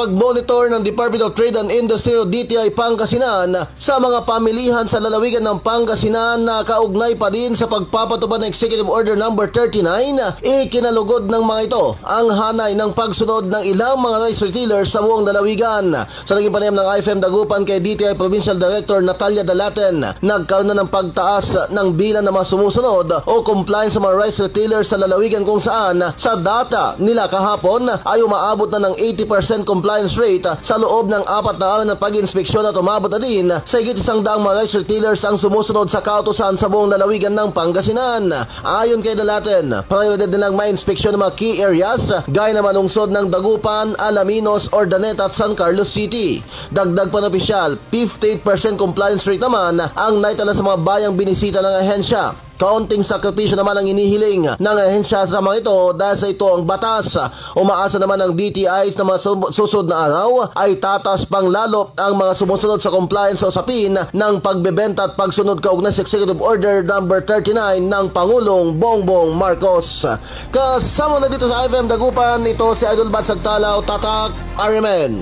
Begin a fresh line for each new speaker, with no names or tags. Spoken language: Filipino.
pag-monitor ng Department of Trade and Industry o DTI Pangasinan sa mga pamilihan sa lalawigan ng Pangasinan na kaugnay pa din sa pagpapatupad ng Executive Order number 39, ikinalugod ng mga ito ang hanay ng pagsunod ng ilang mga rice retailers sa buong lalawigan. Sa naging panayam ng IFM Dagupan kay DTI Provincial Director Natalia Dalaten, nagkaroon na ng pagtaas ng bilang ng mga sumusunod o compliance sa mga rice retailers sa lalawigan kung saan sa data nila kahapon ay umaabot na ng 80% compliance rate sa loob ng apat na araw ng pag-inspeksyon at umabot na din sa higit isang daang mga rice retailers ang sumusunod sa kautusan sa buong lalawigan ng Pangasinan. Ayon kay Dalaten, prioridad nilang ma-inspeksyon ng mga key areas gaya na malungsod ng Dagupan, Alaminos, Ordaneta at San Carlos City. Dagdag pa ng opisyal, 58% compliance rate naman ang naitala sa mga bayang binisita ng ahensya. Kaunting sakripisyo naman ang inihiling ng ahensya sa mga ito dahil sa ito ang batas. Umaasa naman ng DTI na mga su- susunod na araw ay tatas pang lalo ang mga sumusunod sa compliance sa usapin ng pagbebenta at pagsunod kaugnay sa Executive Order number 39 ng Pangulong Bongbong Marcos. Kasama na dito sa IFM Dagupan, ito si Idol Bat Sagtalaw, Tatak, RMN.